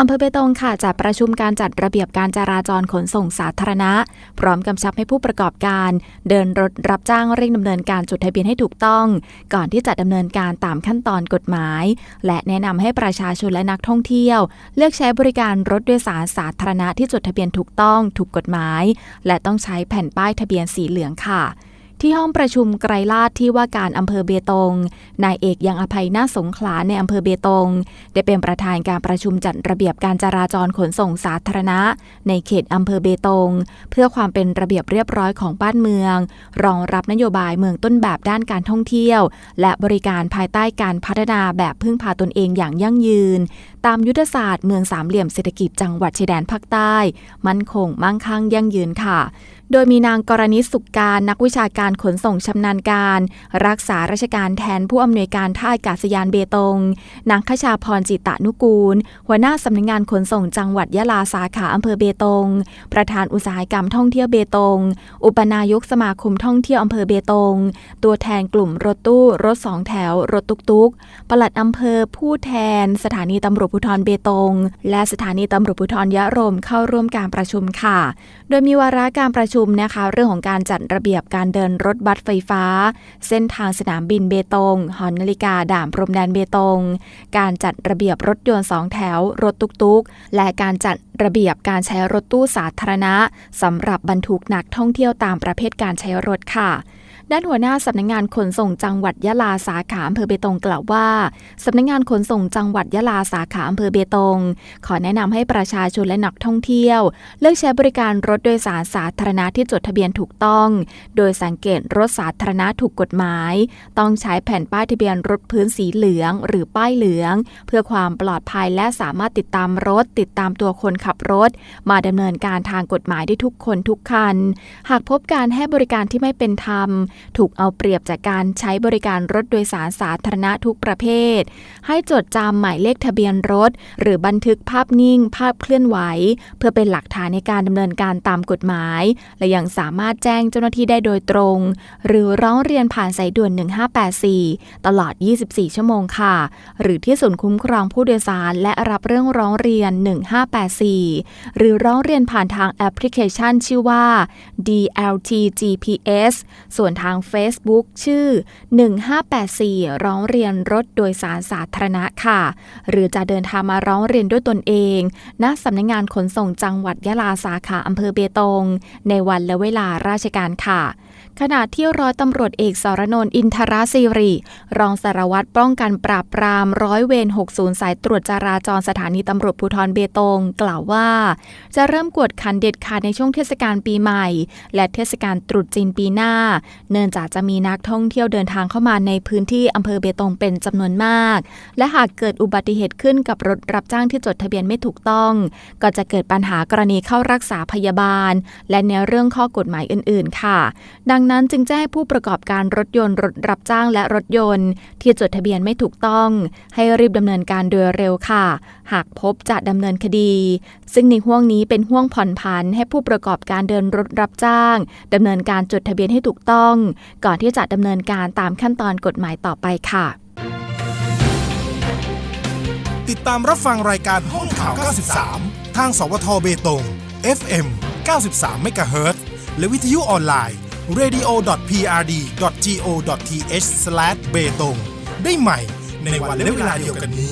อำเภอเบตงค่ะจัดประชุมการจัดระเบียบการจราจรขนส่งสาธารณะ พร้อมกำชับให้ผู้ประกอบการ เดินรถรับจ้างเร่งดำเนินการจดทะเบียนให้ถูกต้อง ก่อนที่จะดำเนินการตามขั้นตอนกฎหมาย และแนะนำให้ประชาชนและนักท่องเที่ยว เลือกใช้บริการรถโดยสารสาธารณะที่จดทะเบียนถูกต้องถูกกฎหมาย และต้องใช้แผ่นป้ายทะเบียนสีเหลืองค่ะ ที่ห้องประชุมไกรลาดที่ว่าการอำเภอเบตง นายเอกยังอภัยนาสงขลาในอำเภอเบตง ได้เป็นประธานการประชุมจัดระเบียบการจราจรขนส่งสาธารณะ ในเขตอำเภอเบตง เพื่อความเป็นระเบียบเรียบร้อยของบ้านเมือง รองรับนโยบายเมืองต้นแบบด้านการท่องเที่ยว และบริการภายใต้การพัฒนาแบบพึ่งพาตนเองอย่างยั่งยืน ตามยุทธศาสตร์เมืองสามเหลี่ยมเศรษฐกิจจังหวัดชายแดนภาคใต้ มั่นคงมั่งคั่งยั่งยืนค่ะ โดยมีนางกรณิสุขการนักวิชาการขนส่งชำนาญการ รักษาราชการแทนผู้อำนวยการท่าอากาศยานเบตง นางขชาพรจิตตนุกูล หัวหน้าสำนักงานขนส่งจังหวัดยะลาสาขาอำเภอเบตง ประธานอุตสาหกรรมท่องเที่ยวเบตง อุปนายกสมาคมท่องเที่ยวอำเภอเบตง ตัวแทนกลุ่มรถตู้ รถสองแถว รถตุกตุกปลัดอำเภอผู้แทน สถานีตำรวจภูธรเบตง และสถานีตำรวจภูธรยะรมเข้าร่วมการประชุมค่ะ โดยมีวาระการประชุมนะคะ เรื่องของการจัดระเบียบการเดินรถบัสไฟฟ้า เส้นทางสนามบินเบตง หอนาฬิกาด่านพรมแดนเบตง การจัดระเบียบรถยนต์สองแถว รถตุกๆ และการจัดระเบียบการใช้รถตู้สาธารณะสำหรับบรรทุกนักท่องเที่ยวตามประเภทการใช้รถค่ะ ด้านหัวหน้าสำนักงานขนส่งจังหวัดยะลาสาขาอำเภอเบตงกล่าวว่าสำนักงานขนส่งจังหวัดยะลาสาขาอำเภอเบตง ขอแนะนำให้ประชาชนและนักท่องเที่ยว เลือกใช้บริการรถโดยสารสาธารณะที่จดทะเบียนถูกต้อง โดยสังเกตรถสาธารณะถูกกฎหมาย ต้องใช้แผ่นป้ายทะเบียนรถพื้นสีเหลือง หรือป้ายเหลือง เพื่อความปลอดภัยและสามารถติดตามรถ ติดตามตัวคนขับรถ มาดำเนินการทางกฎหมายได้ทุกคนทุกคัน หากพบการให้บริการที่ไม่เป็นธรรมถูกเอาเปรียบจากการใช้บริการรถโดยสารสาธารณะทุกประเภท ให้จดจำหมายเลขทะเบียนรถ หรือบันทึกภาพนิ่ง ภาพเคลื่อนไหว เพื่อเป็นหลักฐานในการดำเนินการตามกฎหมาย และยังสามารถแจ้งเจ้าหน้าที่ได้โดยตรง หรือร้องเรียนผ่านสายด่วน 1584 ตลอด 24 ชั่วโมงค่ะ หรือที่ศูนย์คุ้มครองผู้โดยสารและรับเรื่องร้องเรียน 1584 หรือร้องเรียนผ่านทางแอปพลิเคชันชื่อว่า DLT GPS ส่วนทาง Facebook ชื่อ 1584 ร้องเรียนรถโดยสารสาธารณะค่ะ หรือจะเดินทางมาร้องเรียนด้วยตนเองณสำนักงานขนส่งจังหวัดยะลาสาขาอำเภอเบตง ในวันและเวลาราชการค่ะ ขณะที่ร้อยตำรวจเอกสรนนท์อินทราศิริ รองสารวัตรป้องกันปราบปรามร้อยเวร 60 สายตรวจจราจรสถานีตำรวจภูธรเบตง กล่าวว่า จะเริ่มกวดขันเด็ดขาดในช่วงเทศกาลปีใหม่ และเทศกาลตรุษจีนปีหน้า เนื่องจากจะมีนักท่องเที่ยวเดินทางเข้ามาในพื้นที่อำเภอเบตงเป็นจำนวนมาก และหากเกิดอุบัติเหตุขึ้นกับรถรับจ้างที่จดทะเบียนไม่ถูกต้อง ก็จะเกิดปัญหากรณีเข้ารักษาพยาบาล และในเรื่องข้อกฎหมายอื่น ๆ ค่ะ ดังนั้นจึงแจ้งให้ผู้ประกอบการรถยนต์รถรับจ้างและรถยนต์ ที่จดทะเบียนไม่ถูกต้อง ให้รีบดำเนินการโดยเร็วค่ะ หากพบจะดำเนินคดี ซึ่งในห่วงนี้เป็นห่วงผ่อนผันให้ผู้ประกอบการเดินรถรับจ้างดำเนินการจดทะเบียนให้ถูกต้อง ก่อนที่จะดำเนินการตามขั้นตอนกฎหมายต่อไปค่ะ ติดตามรับฟังรายการห้องข่าว 93 ทางสวทเบตง FM 93 MHz และวิทยุออนไลน์ radio.prd.go.th/betong ได้ใหม่ในวันและเวลาเดียวกันนี้